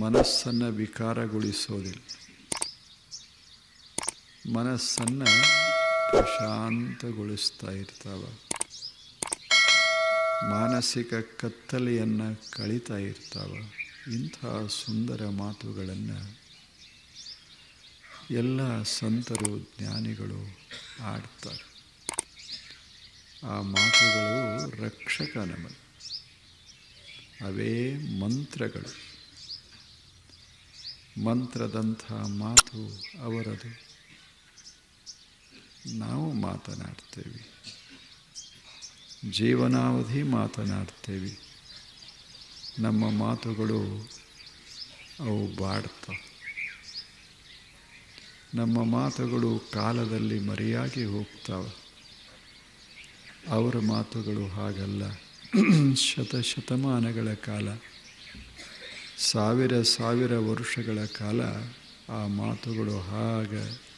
ಮನಸ್ಸನ್ನು ವಿಕಾರಗೊಳಿಸೋದಿಲ್ಲ. ಮನಸ್ಸನ್ನು ಪ್ರಶಾಂತಗೊಳಿಸ್ತಾ ಇರ್ತಾವ. ಮಾನಸಿಕ ಕತ್ತಲೆಯನ್ನು ಕಳೀತಾ ಇರ್ತಾವ. ಇಂಥ ಸುಂದರ ಮಾತುಗಳನ್ನು ಎಲ್ಲ ಸಂತರು ಜ್ಞಾನಿಗಳು ಆಡ್ತಾರೆ. ಆ ಮಾತುಗಳು ರಕ್ಷಕ ನಮಗೆ. ಅವೇ ಮಂತ್ರಗಳು. ಮಂತ್ರದಂಥ ಮಾತು ಅವರದು. ನಾವು ಮಾತನಾಡ್ತೇವೆ. ಜೀವನಾವಧಿ ಮಾತನಾಡ್ತೇವೆ. ನಮ್ಮ ಮಾತುಗಳು ಅವು ಬಾಡ್ತವೆ ನಮ್ಮ ಮಾತುಗಳು ಕಾಲದಲ್ಲಿ ಮರೆಯಾಗಿ ಹೋಗ್ತಾವೆ. ಅವರ ಮಾತುಗಳು ಹಾಗಲ್ಲ. ಶತಶತಮಾನಗಳ ಕಾಲ. ಸಾವಿರ ಸಾವಿರ ವರ್ಷಗಳ ಕಾಲ ಆ ಮಾತುಗಳು ಹಾಗೆ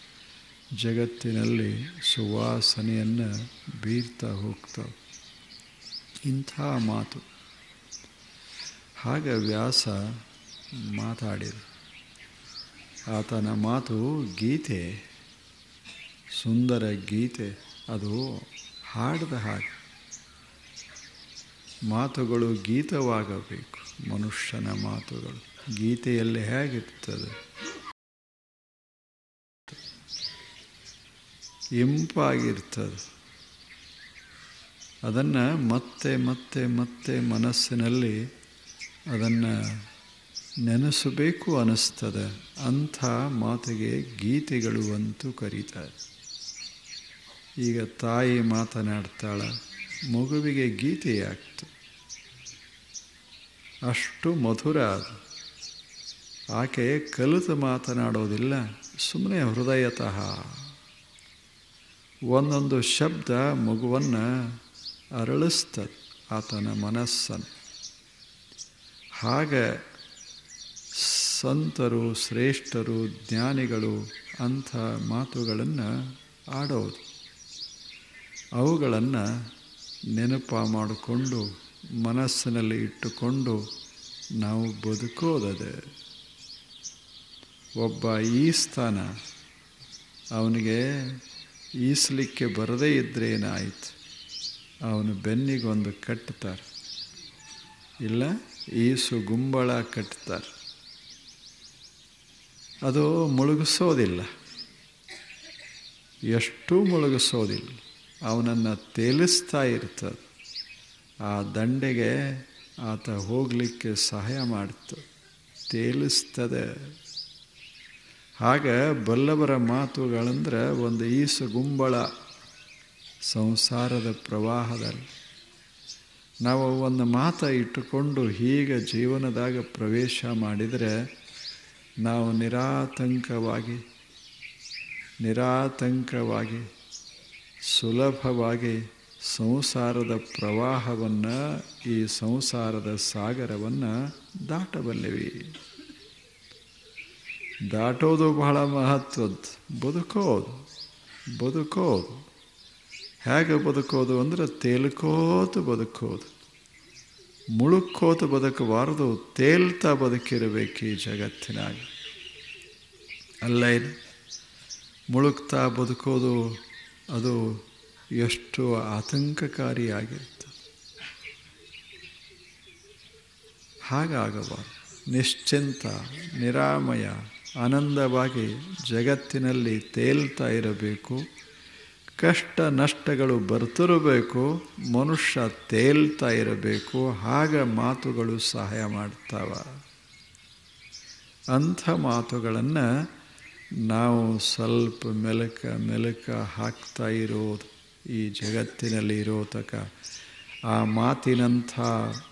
ಜಗತ್ತಿನಲ್ಲಿ ಸುವಾಸನೆಯನ್ನು ಬೀರ್ತಾ ಹೋಗ್ತವೆ. ಇಂಥ ಮಾತು. ಹಾಗೆ ವ್ಯಾಸ ಮಾತಾಡಿದ. ಆತನ ಮಾತು ಗೀತೆ, ಸುಂದರ ಗೀತೆ, ಅದು ಹಾಡಿದ ಹಾಗೆ. ಮಾತುಗಳು ಗೀತವಾಗಬೇಕು. ಮನುಷ್ಯನ ಮಾತುಗಳು ಗೀತೆಯಲ್ಲಿ ಹೇಗಿರ್ತದೆ? ಇಂಪಾಗಿರ್ತದೆ. ಅದನ್ನು ಮತ್ತೆ ಮತ್ತೆ ಮತ್ತೆ ಮನಸ್ಸಿನಲ್ಲಿ ಅದನ್ನು ನೆನೆಸಬೇಕು ಅನ್ನಿಸ್ತದೆ. ಅಂಥ ಮಾತಿಗೆ ಗೀತೆಗಳು ಅಂತೂ ಕರೀತಾರೆ. ಈಗ ತಾಯಿ ಮಾತನಾಡ್ತಾಳ. ಮಗುವಿಗೆ ಗೀತೆಯಾಗ್ತು ಅಷ್ಟು ಮಧುರ ಅದು ಆಕೆ ಕಲಿತು ಮಾತನಾಡೋದಿಲ್ಲ ಸುಮ್ಮನೆ ಹೃದಯತಃ. ಒಂದೊಂದು ಶಬ್ದ ಮಗುವನ್ನು ಅರಳಿಸ್ತದೆ, ಆತನ ಮನಸ್ಸನ್ನು. ಹಾಗೆ ಸಂತರು, ಶ್ರೇಷ್ಠರು, ಜ್ಞಾನಿಗಳು ಅಂಥ ಮಾತುಗಳನ್ನು ಆಡೋದು. ಅವುಗಳನ್ನು ನೆನಪು ಮಾಡಿಕೊಂಡು ಮನಸ್ಸಿನಲ್ಲಿ ಇಟ್ಟುಕೊಂಡು ನಾವು ಬದುಕೋದದೆ. ಒಬ್ಬ ಈ ಸ್ಥಾನ, ಅವನಿಗೆ ಈಸಲಿಕ್ಕೆ ಬರದೇ ಇದ್ದರೆ ಏನಾಯಿತು? ಅವನು ಬೆನ್ನಿಗೊಂದು ಕಟ್ತಾರೆ. ಇಲ್ಲ, ಈಸು ಗುಂಬಳ ಕಟ್ತಾರೆ. ಅದು ಮುಳುಗಿಸೋದಿಲ್ಲ. ಎಷ್ಟು ಮುಳುಗಿಸೋದಿಲ್ಲ. ಅವನನ್ನು ತೇಲಿಸ್ತಾ ಇರ್ತದೆ. ಆ ದಂಡೆಗೆ ಆತ ಹೋಗಲಿಕ್ಕೆ ಸಹಾಯ ಮಾಡ್ತು. ತೇಲಿಸ್ತದೆ. ಹಾಗೆ ಬಲ್ಲವರ ಮಾತುಗಳಂದ್ರೆ ಒಂದು ಈಸು ಗುಂಬಳ ಸಂಸಾರದ ಪ್ರವಾಹದಲ್ಲಿ. ನಾವು ಒಂದು ಮಾತ ಇಟ್ಟುಕೊಂಡು ಹೀಗೆ ಜೀವನದಾಗ ಪ್ರವೇಶ ಮಾಡಿದರೆ ನಾವು ನಿರಾತಂಕವಾಗಿ ನಿರಾತಂಕವಾಗಿ ಸುಲಭವಾಗಿ ಸಂಸಾರದ ಪ್ರವಾಹವನ್ನು, ಈ ಸಂಸಾರದ ಸಾಗರವನ್ನು ದಾಟಬಲ್ಲೆವಿ. ದಾಟೋದು ಬಹಳ ಮಹತ್ವದ್ದು ಬದುಕೋದು ಬದುಕೋದು. ಹೇಗೆ ಬದುಕೋದು ಅಂದರೆ ತೇಲ್ಕೋತು ಬದುಕೋದು. ಮುಳುಕೋತು ಬದುಕಬಾರದು, ತೇಲ್ತಾ ಬದುಕಿರಬೇಕು ಈ ಜಗತ್ತಿನಾಗ. ಅಲ್ಲ ಮುಳುಕ್ತಾ ಬದುಕೋದು ಅದು ಎಷ್ಟು ಆತಂಕಕಾರಿಯಾಗಿರ್ತದೆ ಹಾಗಾಗಬಾರ್ದು. ನಿಶ್ಚಿಂತ, ನಿರಾಮಯ, ಆನಂದವಾಗಿ ಜಗತ್ತಿನಲ್ಲಿ ತೇಲ್ತಾ ಇರಬೇಕು. ಕಷ್ಟ ನಷ್ಟಗಳು ಬರ್ತಿರಬೇಕು. ಮನುಷ್ಯ ತೇಲ್ತಾ ಇರಬೇಕು. ಆಗ ಮಾತುಗಳು ಸಹಾಯ ಮಾಡ್ತಾವ. ಅಂಥ ಮಾತುಗಳನ್ನು ನಾವು ಸ್ವಲ್ಪ ಮೆಲಕ ಮೆಲಕ ಹಾಕ್ತಾ ಇರೋದು ಈ ಜಗತ್ತಿನಲ್ಲಿ ಇರೋ ತಕ ಆ ಮಾತಿನಂಥ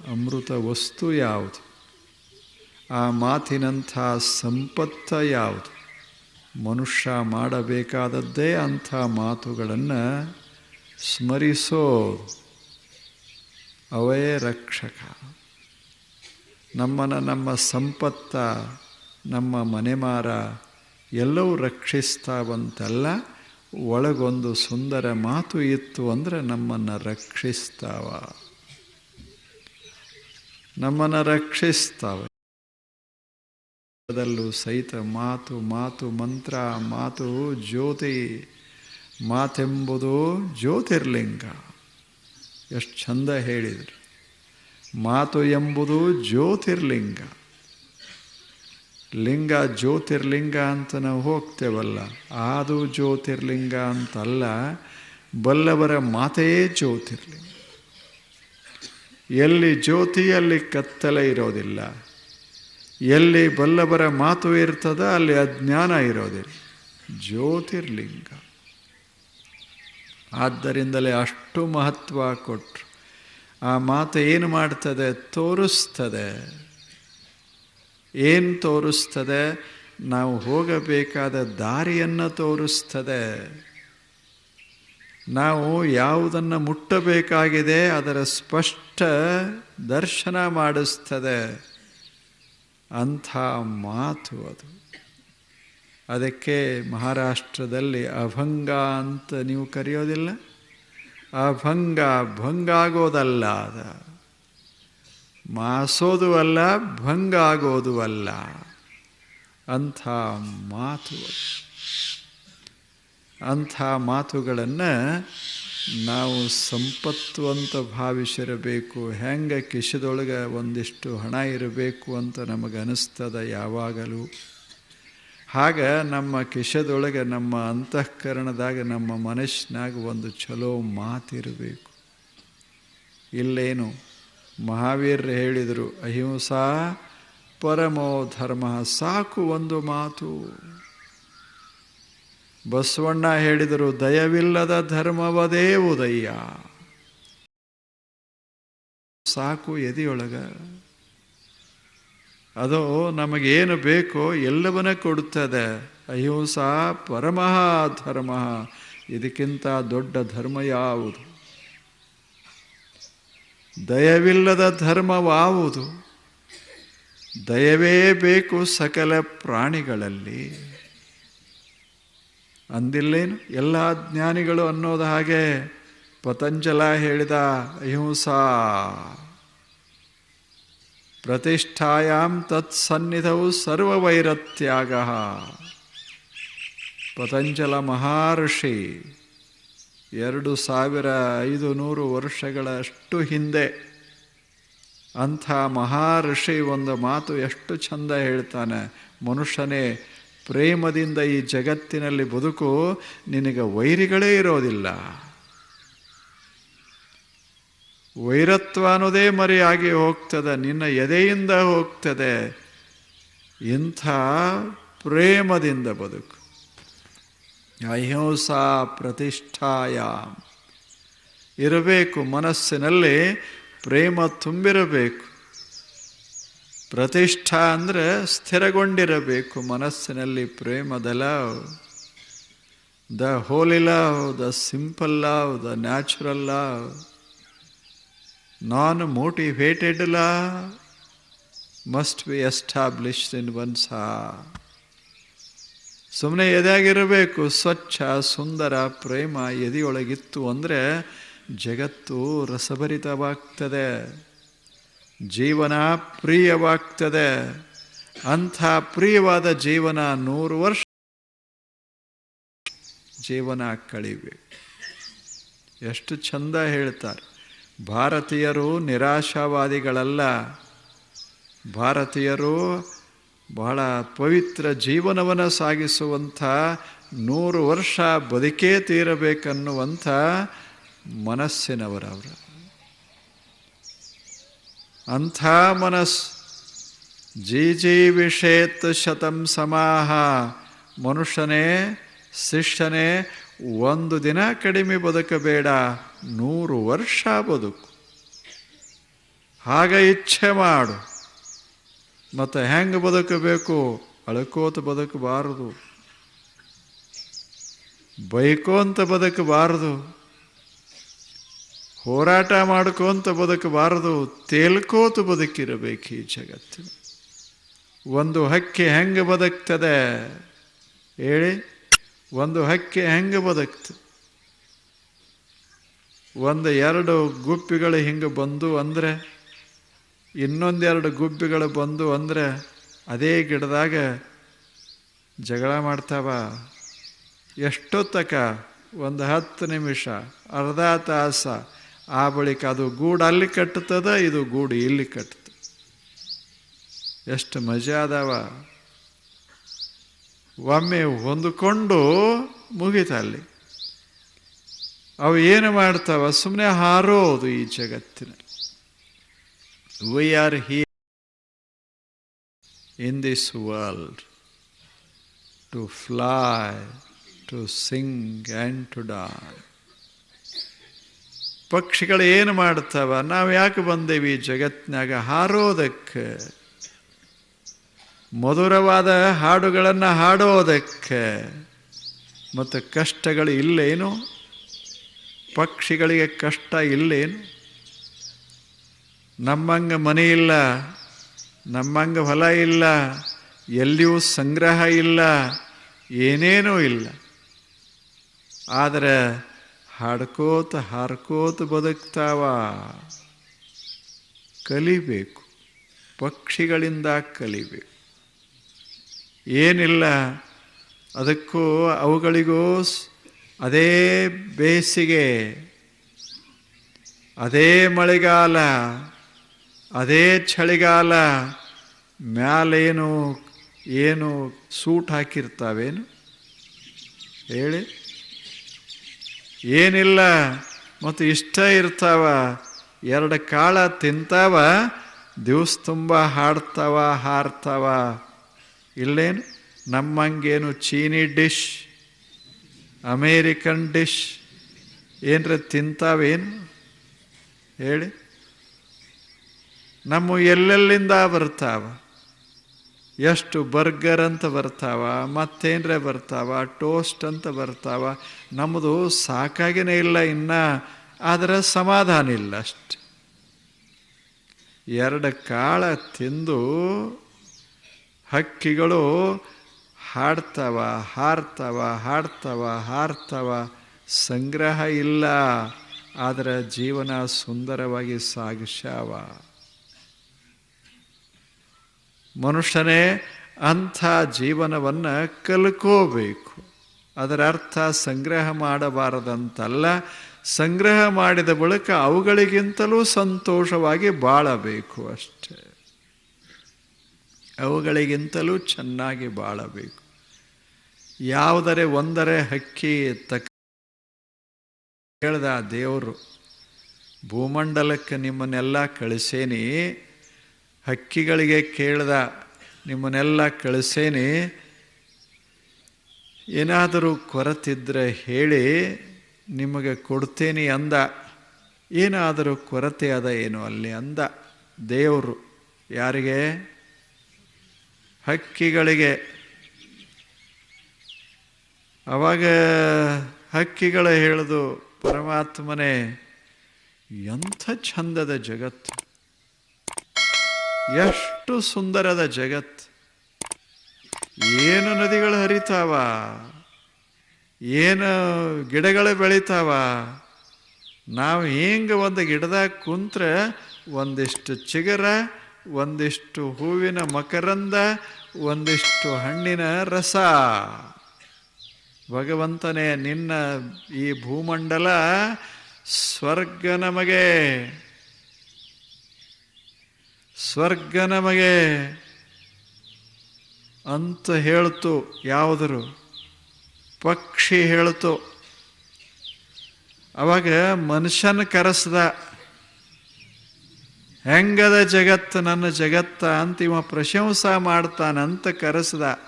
ಅಮೃತ ವಸ್ತು ಯಾವುದು? ಆ ಮಾತಿನಂಥ ಸಂಪತ್ತ ಯಾವುದು? ಮನುಷ್ಯ ಮಾಡಬೇಕಾದದ್ದೇ ಅಂಥ ಮಾತುಗಳನ್ನು ಸ್ಮರಿಸೋ ಅವೇ ರಕ್ಷಕ. ನಮ್ಮನ್ನು ನಮ್ಮ ಸಂಪತ್ತ, ನಮ್ಮ ಮನೆಮಾರ ಎಲ್ಲವೂ ರಕ್ಷಿಸ್ತಾವಂತಲ್ಲ, ಒಳಗೊಂದು ಸುಂದರ ಮಾತು ಇತ್ತು ಅಂದರೆ ನಮ್ಮನ್ನು ರಕ್ಷಿಸ್ತಾವ. ನಮ್ಮನ್ನು ರಕ್ಷಿಸ್ತಾವೆ. ಅದಲ್ಲೂ ಸಹಿತ ಮಾತು ಮಾತು, ಮಂತ್ರ, ಮಾತು, ಜ್ಯೋತಿ, ಮಾತೆಂಬುದು ಜ್ಯೋತಿರ್ಲಿಂಗ. ಎಷ್ಟು ಚಂದ ಹೇಳಿದರು. ಮಾತು ಎಂಬುದು ಜ್ಯೋತಿರ್ಲಿಂಗ. ಲಿಂಗ ಜ್ಯೋತಿರ್ಲಿಂಗ ಅಂತ ನಾವು ಹೋಗ್ತೇವಲ್ಲ. ಅದು ಜ್ಯೋತಿರ್ಲಿಂಗ ಅಂತಲ್ಲ, ಬಲ್ಲವರ ಮಾತೇ ಜ್ಯೋತಿರ್ಲಿಂಗ. ಎಲ್ಲಿ ಜ್ಯೋತಿ, ಅಲ್ಲಿ ಕತ್ತಲೆ ಇರೋದಿಲ್ಲ. ಎಲ್ಲಿ ಬಲ್ಲವರ ಮಾತು ಇರ್ತದ, ಅಲ್ಲಿ ಅಜ್ಞಾನ ಇರೋದಿಲ್ಲ. ಜ್ಯೋತಿರ್ಲಿಂಗ. ಆದ್ದರಿಂದಲೇ ಅಷ್ಟು ಮಹತ್ವ ಕೊಟ್ಟರು ಆ ಮಾತು ಏನು ಮಾಡ್ತದೆ? ತೋರಿಸ್ತದೆ. ಏನು ತೋರಿಸ್ತದೆ? ನಾವು ಹೋಗಬೇಕಾದ ದಾರಿಯನ್ನು ತೋರಿಸ್ತದೆ. ನಾವು ಯಾವುದನ್ನು ಮುಟ್ಟಬೇಕಾಗಿದೆ ಅದರ ಸ್ಪಷ್ಟ ದರ್ಶನ ಮಾಡಿಸ್ತದೆ. ಅಂಥ ಮಾತು ಅದು. ಅದಕ್ಕೆ ಮಹಾರಾಷ್ಟ್ರದಲ್ಲಿ ಅಭಂಗ ಅಂತ ನೀವು ಕರೆಯೋದಿಲ್ಲ? ಅಭಂಗ ಭಂಗ ಆಗೋದಲ್ಲ ಅದ. ಮಾಸೋದು ಅಲ್ಲ, ಭಂಗ ಆಗೋದು ಅಲ್ಲ. ಅಂಥ ಮಾತು. ಅಂಥ ಮಾತುಗಳನ್ನು ನಾವು ಸಂಪತ್ತು ಅಂತ ಭಾವಿಸಿರಬೇಕು, ಹೆಂಗೆ ಕಿಶದೊಳಗೆ ಒಂದಿಷ್ಟು ಹಣ ಇರಬೇಕು ಅಂತ ನಮಗೆ ಅನಿಸ್ತದ ಯಾವಾಗಲೂ. ಹಾಗ ನಮ್ಮ ಕಿಶದೊಳಗೆ, ನಮ್ಮ ಅಂತಃಕರಣದಾಗ, ನಮ್ಮ ಮನಸ್ಸಿನಾಗ ಒಂದು ಚಲೋ ಮಾತಿರಬೇಕು. ಇಲ್ಲೇನು? ಮಹಾವೀರರು ಹೇಳಿದರು, ಅಹಿಂಸಾ ಪರಮೋ ಧರ್ಮ, ಸಾಕು ಒಂದು ಮಾತು. ಬಸವಣ್ಣ ಹೇಳಿದರು, ದಯವಿಲ್ಲದ ಧರ್ಮವದೇ ಉದಯ್ಯ ಸಾಕು ಎದೆಯೊಳಗ. ಅದು ನಮಗೇನು ಬೇಕೋ ಎಲ್ಲವನ್ನ ಕೊಡುತ್ತದೆ. ಅಹಿಂಸಾ ಪರಮಃ ಧರ್ಮ, ಇದಕ್ಕಿಂತ ದೊಡ್ಡ ಧರ್ಮ ಯಾವುದು? ದಯವಿಲ್ಲದ ಧರ್ಮವಾವುದು. ದಯವೇ ಬೇಕು ಸಕಲ ಪ್ರಾಣಿಗಳಲ್ಲಿ. ಅಂದಿಲ್ಲೇನು? ಎಲ್ಲ ಜ್ಞಾನಿಗಳು ಅನ್ನೋದು ಹಾಗೆ ಪತಂಜಲ ಹೇಳಿದ ಅಹಿಂಸಾ. ಪ್ರತಿಷ್ಠಾಯಾಮ್ ತತ್ಸನ್ನಿಧವು ಸರ್ವವೈರತ್ಯಾಗ. ಪತಂಜಲ ಮಹರ್ಷಿ ಎರಡು ಸಾವಿರ ಐದು ನೂರು ವರ್ಷಗಳಷ್ಟು ಹಿಂದೆ ಅಂಥ ಮಹರ್ಷಿ ಒಂದು ಮಾತು ಎಷ್ಟು ಚಂದ ಹೇಳ್ತಾನೆ, ಮನುಷ್ಯನೇ, ಪ್ರೇಮದಿಂದ ಈ ಜಗತ್ತಿನಲ್ಲಿ ಬದುಕು ನಿನಗೆ ವೈರಿಗಳೇ ಇರೋದಿಲ್ಲ. ವೈರತ್ವ ಅನ್ನೋದೇ ಮರೆಯಾಗಿ ಹೋಗ್ತದೆ, ನಿನ್ನ ಎದೆಯಿಂದ ಹೋಗ್ತದೆ. ಇಂಥ ಪ್ರೇಮದಿಂದ ಬದುಕು. ಅಹಿಂಸಾ ಪ್ರತಿಷ್ಠಾಯ ಇರಬೇಕು ಮನಸ್ಸಿನಲ್ಲಿ, ಪ್ರೇಮ ತುಂಬಿರಬೇಕು. ಪ್ರತಿಷ್ಠಾ ಅಂದರೆ ಸ್ಥಿರಗೊಂಡಿರಬೇಕು ಮನಸ್ಸಿನಲ್ಲಿ ಪ್ರೇಮದ love the holy love the simple love the natural love non motivated love must be established in one's ಸುಮ್ಮನೆ ಎದೆಯಾಗಿರಬೇಕು. ಸ್ವಚ್ಛ, ಸುಂದರ, ಪ್ರೇಮ ಎದೆಯೊಳಗಿತ್ತು ಅಂದರೆ ಜಗತ್ತು ರಸಭರಿತವಾಗ್ತದೆ. ಜೀವನ ಪ್ರಿಯವಾಗ್ತದೆ. ಅಂಥ ಪ್ರಿಯವಾದ ಜೀವನ ನೂರು ವರ್ಷ ಜೀವನ ಕಳಿಬೇಕು. ಎಷ್ಟು ಚಂದ ಹೇಳ್ತಾರೆ. ಭಾರತೀಯರು ನಿರಾಶಾವಾದಿಗಳಲ್ಲ. ಭಾರತೀಯರು ಬಹಳ ಪವಿತ್ರ ಜೀವನವನ್ನು ಸಾಗಿಸುವಂಥ ನೂರು ವರ್ಷ ಬದುಕೇ ತೀರಬೇಕನ್ನುವಂಥ ಮನಸ್ಸಿನವರವರು. ಅಂಥ ಮನಸ್ ಜಿ ಜಿ ವಿಷೇತ್ ಶತಂ ಸಮಾಹ. ಮನುಷ್ಯನೇ, ಶಿಷ್ಯನೇ, ಒಂದು ದಿನ ಕಡಿಮೆ ಬದುಕಬೇಡ, ನೂರು ವರ್ಷ ಬದುಕು. ಹಾಗೆ ಇಚ್ಛೆ ಮಾಡು. ಮತ್ತು ಹೆಂಗೆ ಬದುಕಬೇಕು? ಅಳ್ಕೋತ ಬದುಕಬಾರದು. ಬೈಕೋಂತ ಬದುಕಬಾರದು. ಹೋರಾಟ ಮಾಡ್ಕೋಂತ ಬದುಕಬಾರದು. ತೇಲ್ಕೋತ ಬದುಕಿರಬೇಕು ಈ ಜಗತ್ತಿನ ಒಂದು ಹಕ್ಕಿ ಹೆಂಗೆ ಬದುಕ್ತದೆ? ಹೇಳಿ. ಒಂದು ಹಕ್ಕಿ ಹೆಂಗೆ ಬದುಕ್ತು ಒಂದು ಎರಡು ಗುಪ್ಪಿಗಳು ಹಿಂಗೆ ಬಂದು ಅಂದರೆ ಇನ್ನೊಂದೆರಡು ಗುಬ್ಬಿಗಳು ಬಂದು ಅಂದರೆ ಅದೇ ಗಿಡದಾಗ ಜಗಳ ಮಾಡ್ತಾವ. ಎಷ್ಟೊತ್ತಕ ಒಂದು ಹತ್ತು ನಿಮಿಷ, ಅರ್ಧ ತಾಸ. ಆ ಬಳಿಕ ಅದು ಗೂಡು ಅಲ್ಲಿ ಕಟ್ಟುತ್ತದ, ಇದು ಗೂಡು ಇಲ್ಲಿ ಕಟ್ಟುತ್ತೆ ಎಷ್ಟು ಮಜಾ ಅದಾವ. ಒಮ್ಮೆ ಹೊಂದಿಕೊಂಡು ಮುಗಿತ ಅಲ್ಲಿ. ಅವು ಏನು ಮಾಡ್ತಾವ? ಸುಮ್ಮನೆ ಹಾರೋದು ಈ ಜಗತ್ತಿನ we are here in this world to fly, to sing and to die. ಪಕ್ಷಿಗಳು ಏನು ಮಾಡ್ತಾವ ನಾವು ಯಾಕೆ ಬಂದೇವಿ ಜಗತ್ತಿನಾಗ? ಹಾರೋದಕ್ಕೆ. ಮಧುರವಾದ ಹಾಡುಗಳನ್ನು ಹಾಡೋದಕ್ಕೆ. ಮತ್ತು ಕಷ್ಟಗಳು ಇಲ್ಲೇನು? ಪಕ್ಷಿಗಳಿಗೆ ಕಷ್ಟ ಇಲ್ಲೇನು? ನಮ್ಮಂಗ ಮನೆ ಇಲ್ಲ, ನಮ್ಮಂಗ ಹೊಲ ಇಲ್ಲ, ಎಲ್ಲಿಯೂ ಸಂಗ್ರಹ ಇಲ್ಲ, ಏನೇನೂ ಇಲ್ಲ. ಆದರೆ ಹಾಡ್ಕೋತ ಹಾರ್ಕೋತ ಬದುಕ್ತಾವ. ಕಲಿಬೇಕು, ಪಕ್ಷಿಗಳಿಂದ ಕಲಿಬೇಕು. ಏನಿಲ್ಲ, ಅದಕ್ಕೂ ಅವುಗಳಿಗೂ ಅದೇ ಬೇಸಿಗೆ. ಅದೇ ಮಳೆಗಾಲ. ಅದೇ ಚಳಿಗಾಲ ಮ್ಯಾಲೇನು ಏನು ಸೂಟ್ ಹಾಕಿರ್ತಾವೇನು? ಹೇಳಿ. ಏನಿಲ್ಲ, ಮತ್ತು ಇಷ್ಟ ಇರ್ತಾವ, ಎರಡು ಕಾಳ ತಿಂತಾವ, ದಿವಸ ತುಂಬ ಹಾಡ್ತಾವ, ಹಾರ್ತಾವ. ಇಲ್ಲೇನು? ನಮ್ಮಂಗೇನು ಚೀನಿ ಡಿಶ್, ಅಮೇರಿಕನ್ ಡಿಶ್, ಏನರ ತಿಂತಾವೇನು? ಹೇಳಿ. ನಮ್ಮ ಎಲ್ಲೆಲ್ಲಿಂದ ಬರ್ತಾವ? ಎಷ್ಟು ಬರ್ಗರ್ ಅಂತ ಬರ್ತಾವ, ಮತ್ತೇನರೆ ಬರ್ತಾವ, ಟೋಸ್ಟ್ ಅಂತ ಬರ್ತಾವ, ನಮ್ಮದು ಸಾಕಾಗಿನೇ ಇಲ್ಲ ಇನ್ನ, ಆದರೆ ಸಮಾಧಾನ ಇಲ್ಲ ಅಷ್ಟೆ. ಎರಡು ಕಾಳ ತಿಂದು ಹಕ್ಕಿಗಳು ಹಾಡ್ತವ ಹಾರ್ತವ ಹಾಡ್ತವ ಹಾರ್ತವ ಸಂಗ್ರಹ ಇಲ್ಲ, ಆದರೆ ಜೀವನ ಸುಂದರವಾಗಿ ಸಾಗಿಸ್ಯಾವ. ಮನುಷ್ಯನೇ ಅಂಥ ಜೀವನವನ್ನು ಕಲ್ಕೋಬೇಕು. ಅದರ ಅರ್ಥ ಸಂಗ್ರಹ ಮಾಡಬಾರದಂತಲ್ಲ. ಸಂಗ್ರಹ ಮಾಡಿದ ಬಳಿಕ ಅವುಗಳಿಗಿಂತಲೂ ಸಂತೋಷವಾಗಿ ಬಾಳಬೇಕು ಅಷ್ಟೇ. ಅವುಗಳಿಗಿಂತಲೂ ಚೆನ್ನಾಗಿ ಬಾಳಬೇಕು. ಯಾವುದರೆ ಒಂದರೆ ಹಕ್ಕಿ ತಕ್ಕ ಹೇಳ್ದ ದೇವರು, ಭೂಮಂಡಲಕ್ಕೆ ನಿಮ್ಮನ್ನೆಲ್ಲ ಕಳಿಸೇನಿ ಹಕ್ಕಿಗಳಿಗೆ ಕೇಳ್ದ, ನಿಮ್ಮನ್ನೆಲ್ಲ ಕಳಿಸೇನೆ. ಏನಾದರೂ ಕೊರತಿದ್ರೆ ಹೇಳಿ, ನಿಮಗೆ ಕೊಡ್ತೇನೆ ಅಂದ. ಏನಾದರೂ ಕೊರತೆ ಅದ ಏನು ಅಲ್ಲಿ? ಅಂದ ದೇವರು. ಯಾರಿಗೆ? ಹಕ್ಕಿಗಳಿಗೆ. ಅವಾಗ ಹಕ್ಕಿಗಳು ಹೇಳೋದು, ಪರಮಾತ್ಮನೇ, ಎಂಥ ಚಂದದ ಜಗತ್ತು. ಎಷ್ಟು ಸುಂದರದ ಜಗತ್. ಏನು ನದಿಗಳು ಹರಿತಾವ, ಏನು ಗಿಡಗಳು ಬೆಳಿತಾವ. ನಾವು ಹಿಂಗೆ ಒಂದು ಗಿಡದಾಗ ಕುಂತ್ರೆ ಒಂದಿಷ್ಟು ಚಿಗರ, ಒಂದಿಷ್ಟು ಹೂವಿನ ಮಕರಂದ, ಒಂದಿಷ್ಟು ಹಣ್ಣಿನ ರಸ. ಭಗವಂತನೇ, ನಿನ್ನ ಈ ಭೂಮಂಡಲ ಸ್ವರ್ಗ ನಮಗೆ. ಸ್ವರ್ಗ ನಮಗೆ ಅಂತ ಹೇಳ್ತು ಯಾವುದರು? ಪಕ್ಷಿ ಹೇಳ್ತು. ಅವಾಗ ಮನುಷ್ಯನ ಕರೆಸ್ದ, ಹೆಂಗದ ಜಗತ್ತು ನನ್ನ ಜಗತ್ತ? ಅಂತ ಇವ ಪ್ರಶಂಸಾ ಮಾಡ್ತಾನಂತ ಕರೆಸ್ದ.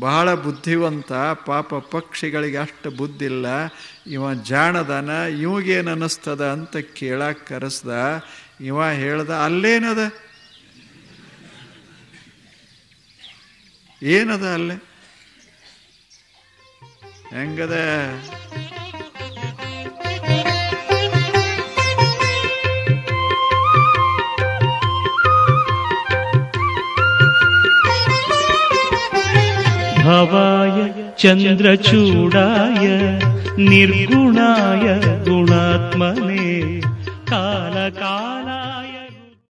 ಬಹಳ ಬುದ್ಧಿವಂತ, ಪಾಪ ಪಕ್ಷಿಗಳಿಗೆ ಅಷ್ಟು ಬುದ್ಧಿಲ್ಲ. ಇವ ಜಾಣದನ, ಇವಾಗೇನು ಅನ್ನಿಸ್ತದ ಅಂತ ಕೇಳಕ್ಕೆ ಕರೆಸ್ದ. ಇವ ಹೇಳ್ದ ಅಲ್ಲೇನದ? ಏನದ ಅಲ್ಲೇ? ಹೆಂಗದ? ಭವಾಯ ಚಂದ್ರಚೂಡಾಯ ನಿರ್ಗುಣಾಯ ಗುಣಾತ್ಮನೆ ಕಾಲಕಾಲ